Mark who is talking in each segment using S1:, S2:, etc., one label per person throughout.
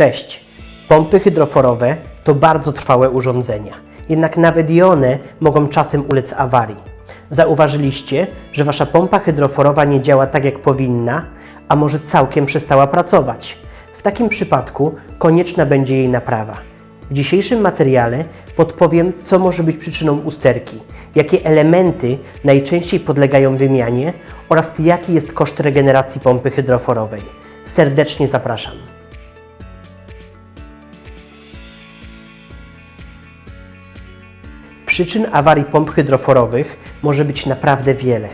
S1: Cześć! Pompy hydroforowe to bardzo trwałe urządzenia, jednak nawet i one mogą czasem ulec awarii. Zauważyliście, że wasza pompa hydroforowa nie działa tak jak powinna, a może całkiem przestała pracować. W takim przypadku konieczna będzie jej naprawa. W dzisiejszym materiale podpowiem, co może być przyczyną usterki, jakie elementy najczęściej podlegają wymianie oraz jaki jest koszt regeneracji pompy hydroforowej. Serdecznie zapraszam. Przyczyn awarii pomp hydroforowych może być naprawdę wiele.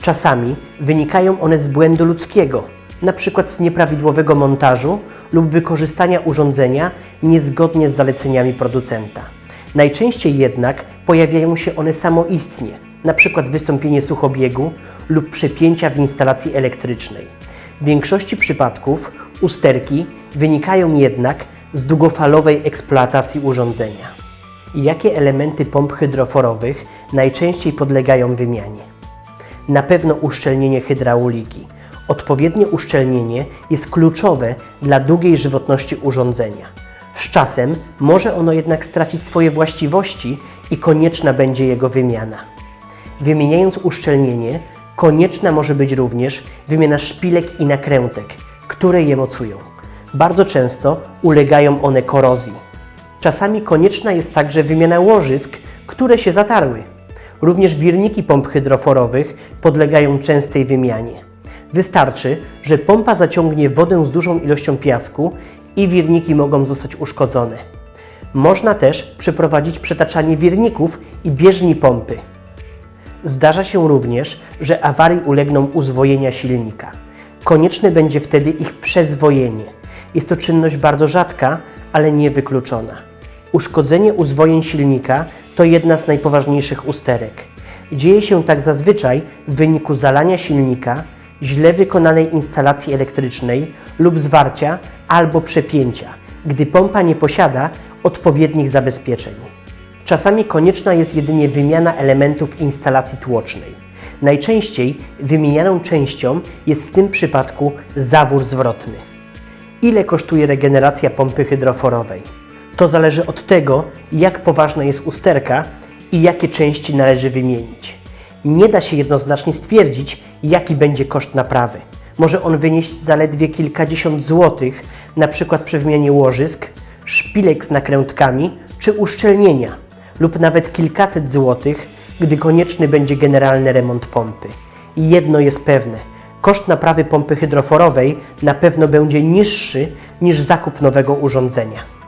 S1: Czasami wynikają one z błędu ludzkiego, np. z nieprawidłowego montażu lub wykorzystania urządzenia niezgodnie z zaleceniami producenta. Najczęściej jednak pojawiają się one samoistnie, np. wystąpienie suchobiegu lub przepięcia w instalacji elektrycznej. W większości przypadków usterki wynikają jednak z długofalowej eksploatacji urządzenia. Jakie elementy pomp hydroforowych najczęściej podlegają wymianie? Na pewno uszczelnienie hydrauliki. Odpowiednie uszczelnienie jest kluczowe dla długiej żywotności urządzenia. Z czasem może ono jednak stracić swoje właściwości i konieczna będzie jego wymiana. Wymieniając uszczelnienie, konieczna może być również wymiana szpilek i nakrętek, które je mocują. Bardzo często ulegają one korozji. Czasami konieczna jest także wymiana łożysk, które się zatarły. Również wirniki pomp hydroforowych podlegają częstej wymianie. Wystarczy, że pompa zaciągnie wodę z dużą ilością piasku i wirniki mogą zostać uszkodzone. Można też przeprowadzić przetaczanie wirników i bieżni pompy. Zdarza się również, że awarii ulegną uzwojenia silnika. Konieczne będzie wtedy ich przezwojenie. Jest to czynność bardzo rzadka, ale niewykluczona. Uszkodzenie uzwojeń silnika to jedna z najpoważniejszych usterek. Dzieje się tak zazwyczaj w wyniku zalania silnika, źle wykonanej instalacji elektrycznej lub zwarcia albo przepięcia, gdy pompa nie posiada odpowiednich zabezpieczeń. Czasami konieczna jest jedynie wymiana elementów instalacji tłocznej. Najczęściej wymienianą częścią jest w tym przypadku zawór zwrotny. Ile kosztuje regeneracja pompy hydroforowej? To zależy od tego, jak poważna jest usterka i jakie części należy wymienić. Nie da się jednoznacznie stwierdzić, jaki będzie koszt naprawy. Może on wynieść zaledwie kilkadziesiąt złotych, na przykład przy wymianie łożysk, szpilek z nakrętkami czy uszczelnienia, lub nawet kilkaset złotych, gdy konieczny będzie generalny remont pompy. Jedno jest pewne: koszt naprawy pompy hydroforowej na pewno będzie niższy niż zakup nowego urządzenia.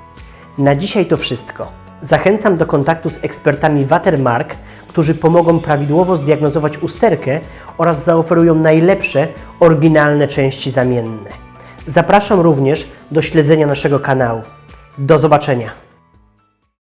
S1: Na dzisiaj to wszystko. Zachęcam do kontaktu z ekspertami Watermark, którzy pomogą prawidłowo zdiagnozować usterkę oraz zaoferują najlepsze, oryginalne części zamienne. Zapraszam również do śledzenia naszego kanału. Do zobaczenia!